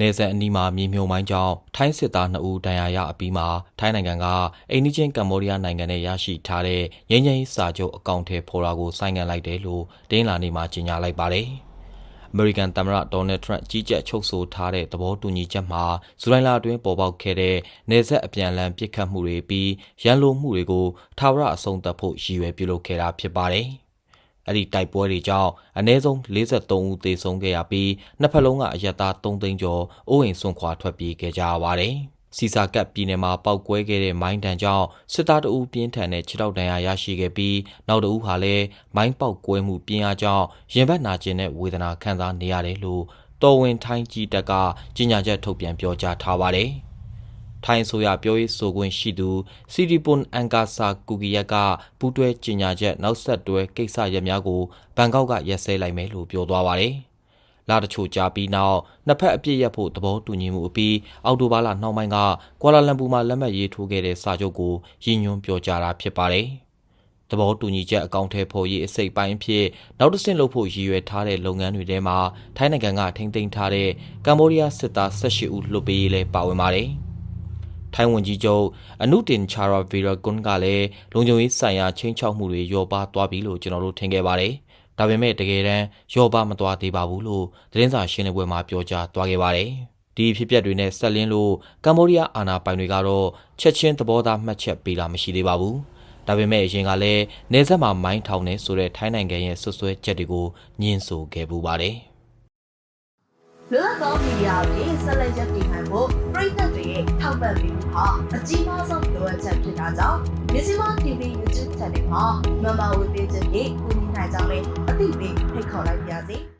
နေဆက်အနီးမှာမြေမြုံမိုင်းကြောင့်ထိုင်းစစ်သား2ဦးဒဏ်ရာရအပြီးမှာထိုင်းနိုင်ငံကအိန္ဒိချင်းကမ္ဘောဒီးယားနိုင်ငံနဲ့ရရှိထားတဲ့ငြိမ်းချမ်းရေးစာချုပ်အကောင့်ထဲဖော်တာကိုဆိုင်းငံ့လိုက်တယ်လို့တင်းလာနေမှာကြေညာလိုက်ပါတယ်။အမေရိကန်သမ္မတဒေါ်နယ်ထရန့်ကြီးကြပ်ချုပ်ဆိုထားတဲ့သဘောတူညီချက်မှာဇူလိုင်လအတွင်းပေါ်ပေါက်ခဲ့တဲ့နေဆက်အပြန်အလှန်ပစ်ခတ်မှုတွေပြီးရန်လိုမှုတွေကိုထာဝရအဆုံးသတ်ဖို့ရည်ရွယ်ပြုလုပ်ခဲ့တာဖြစ်ပါတယ်။ အဲ့ဒီတိုက်ပွဲတွေကြောင့်အနည်းဆုံး43ဦးသေဆုံးခဲ့ရပြီးနှစ်ဖက်လုံးကအရက်သား3သိန်းကျော်အိုးအိမ်ဆွန့်ခွာထွက်ပြေးခဲ့ကြရပါတယ်။စီစာကပ်ပြည်နယ်မှာပောက်ကွဲခဲ့တဲ့မိုင်းတံကြောင့်စစ်သားတအူးပြင်းထန်တဲ့ခြေထောက်ဒဏ်ရာရရှိခဲ့ပြီးနောက်တအူးဟာလည်းမိုင်းပေါက်ကွဲမှုပြင်းအားကြောင့်ရင်ဘတ်နာကျင်တဲ့ဝေဒနာခံစားနေရတယ်လို့တော်ဝင်ထိုင်းကြီးတပ်ကကြေညာချက်ထုတ်ပြန်ပြောကြားထားပါတယ်။ ထိုင်းအစိုးရပြောရေးဆိုခွင့်ရှိသူစီဒီပွန်အန်ကာဆာကူကီယက်ကပူးတွဲကြေညာချက်နောက်ဆက်တွဲကိစ္စရပ်များကိုဘန်ကောက်ကရက်စဲလိုက်မယ်လို့ပြောသွားပါတယ်။လာတချို့ကြာပြီးနောက်နှစ်ဖက်အပြစ်ရပ်ဖို့သဘောတူညီမှုအပြီးအောက်တိုဘာလနှောင်းပိုင်းကကွာလာလမ်ပူမှာလက်မှတ်ရေးထိုးခဲ့တဲ့စာချုပ်ကိုရည်ညွှန်းပြောကြားတာဖြစ်ပါတယ်။သဘောတူညီချက်အကောင့်ထဲပေါ်ရေးအစိတ်ပိုင်းအဖြစ်နောက်တစ်ဆင့်လုပ်ဖို့ရည်ရွယ်ထားတဲ့လုပ်ငန်းတွေထဲမှာထိုင်းနိုင်ငံကထိန်းသိမ်းထားတဲ့ကမ္ဘောဒီးယားစစ်သား18ဦးလွတ်ပေးရေးလည်းပါဝင်ပါတယ်။ ထိုင်းဝန်ကြီးချုပ်အနုတင်ချာရာဗီရာကွန်းကလည်းလုံခြုံရေးဆိုင်ရာချင်းချောက်မှုတွေလျော့ပါသွားပြီလို့ကျွန်တော်တို့ထင်ခဲ့ပါတယ်။ဒါပေမဲ့တကယ်တမ်းရောပါမသွားသေးပါဘူးလို့သတင်းစာရှင်းလင်းပွဲမှာပြောကြားသွားခဲ့ပါတယ်။ဒီဖြစ်ပျက်တွေနဲ့ဆက်လင်းလို့ကမ္ဘောဒီးယားအာဏာပိုင်တွေကတော့ချက်ချင်းသဘောသားမှတ်ချက်ပေးတာမရှိသေးပါဘူး။ဒါပေမဲ့အရင်ကလည်းနေဆက်မှာမိုင်းထောင်နေဆိုတဲ့ထိုင်းနိုင်ငံရဲ့ဆွဆွဲချက်တွေကိုညှင်းဆိုခဲ့ပူပါတယ်။လွတ်လပ်သောမီဒီယာတွေဆက်လက်ရပ်တည်နိုင် ဖို့ပြည်သက်တွေရဲ့ထောက်ပံ့ပေးမှုဟာအကြီးမားဆုံးလိုအပ်ချက်ဖြစ်တာကြောင့်မြစီမ TV YouTube Channel မှာမမဝေပေးချက်ဖြင့်ကူညီနိုင်ကြမယ်အသိပေးဖိတ်ခေါ်လိုက်ပါရစေ။